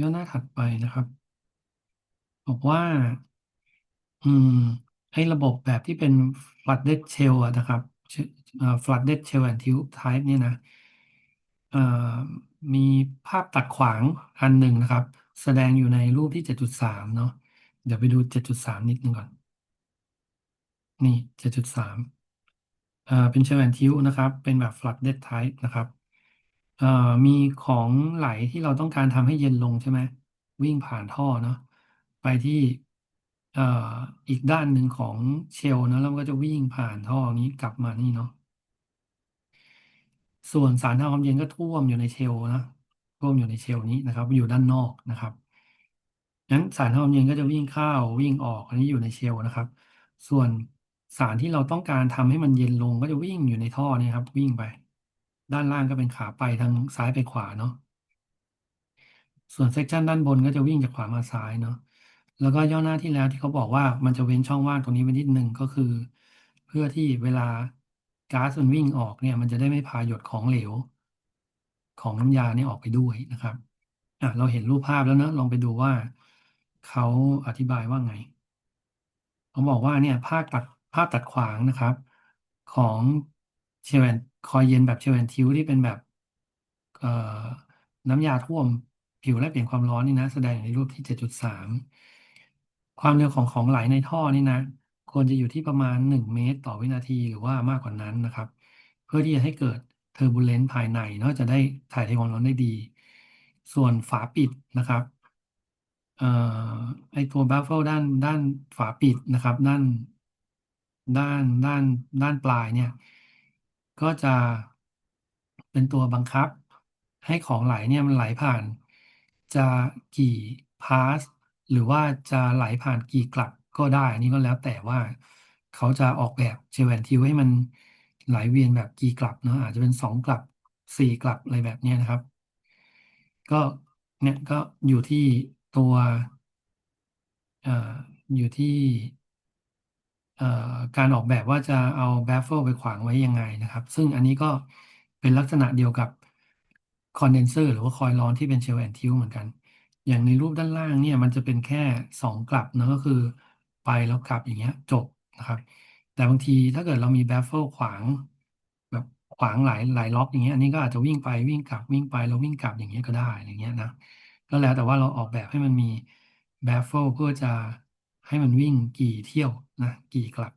ย่อหน้าถัดไปนะครับ บอกว่า อืมให้ระบบแบบที่เป็น flooded shell นะครับ flooded shell and tube type เนี่ยนะมีภาพตัดขวางอันหนึ่งนะครับ แสดงอยู่ในรูปที่ 7.3 เนาะเดี๋ยวไปดู 7.3 นิดนึงก่อน นี่ 7.3เอ่อเป็น shell and tube นะครับ เป็นแบบ flooded type นะครับ เอ่อ มีของไหลที่เราต้องการทำให้เย็นลงใช่ไหม วิ่งผ่านท่อเนาะไปที่ เอ่อ อีกด้านหนึ่งของเชลล์นะแล้วมันก็จะวิ่งผ่านท่อนี้กลับมานี่เนาะส่วนสารทำความเย็นก็ท่วมอยู่ในเชลล์นะท่วมอยู่ในเชลล์นี้นะครับ อยู่ด้านนอกนะครับงั้นสารทำความเย็นก็จะวิ่งเข้าวิ่งออกอันนี้อยู่ในเชลล์นะครับ ส่วนสารที่เราต้องการทำให้มันเย็นลงก็จะวิ่งอยู่ในท่อนี่ครับ วิ่งไป ด้านล่างก็เป็นขาไปทางซ้ายไปขวาเนาะส่วนเซกชันด้านบนก็จะวิ่งจากขวามาซ้ายเนาะแล้วก็ย่อหน้าที่แล้วที่เขาบอกว่ามันจะเว้นช่องว่างตรงนี้ไว้นิดนึงก็คือ เพื่อที่เวลาก๊าซมันวิ่งออกเนี่ย มันจะได้ไม่พาหยดของเหลว ของน้ำยาเนี่ยออกไปด้วยนะครับอะเราเห็นรูปภาพแล้วเนอะลองไปดูว่าเขาอธิบายว่าไงเขาบอกว่าเนี่ยภาพตัดภาพตัดขวางนะครับ ของ เชลแอนคอยเย็นแบบเชลแอนทิวที่เป็นแบบเอ่อน้ำยาท่วมผิวและเปลี่ยนความร้อนนี่นะ แสดงอยู่ในรูปที่ 7.3 ความเร็วของของไหลในท่อนี่นะ ควรจะอยู่ที่ประมาณ 1 เมตรต่อวินาทีหรือว่ามากกว่านั้นนะครับ เพื่อที่จะให้เกิดเทอร์บูเลนซ์ภายในเนาะจะได้ถ่ายเทความร้อนได้ดี ส่วนฝาปิดนะครับเอ่อไอตัวบัฟเฟิลด้านด้านฝาปิดนะครับ ด้าน ด้านด้านด้านปลายเนี่ย ก็จะเป็นตัวบังคับ ให้ของไหลเนี่ยมันไหลผ่าน จะกี่พาสหรือว่าจะไหลผ่านกี่กลับก็ได้ อันนี้ก็แล้วแต่ว่าเขาจะออกแบบเชลแอนทิวให้มันไหลเวียนแบบกี่กลับเนาะอาจจะเป็นสองกลับสี่กลับอะไรแบบนี้นะครับ ก็เนี่ยก็อยู่ที่ตัวอ่ออยู่ที่ การออกแบบว่าจะเอาแบฟเฟิลไปขวางไว้ยังไงนะครับ ซึ่งอันนี้ก็เป็นลักษณะเดียวกับคอนเดนเซอร์หรือว่าคอยล์ร้อนที่เป็นเชลแอนทิวเหมือนกัน อย่างในรูปด้านล่างเนี่ยมันจะเป็นแค่สองกลับนะก็คือไปแล้วกลับอย่างเงี้ยจบนะครับ แต่บางทีถ้าเกิดเรามีแบฟเฟิลขวางแบบขวางหลายหลายล็อกอย่างเงี้ยอันนี้ก็อาจจะวิ่งไปวิ่งกลับวิ่งไปแล้ววิ่งกลับอย่างเงี้ยก็ได้อย่างเงี้ยนะก็แล้วแต่ว่าเราออกแบบให้มันมีแบฟเฟิลเพื่อจะ ให้มันวิ่งกี่เที่ยวนะกี่กลับ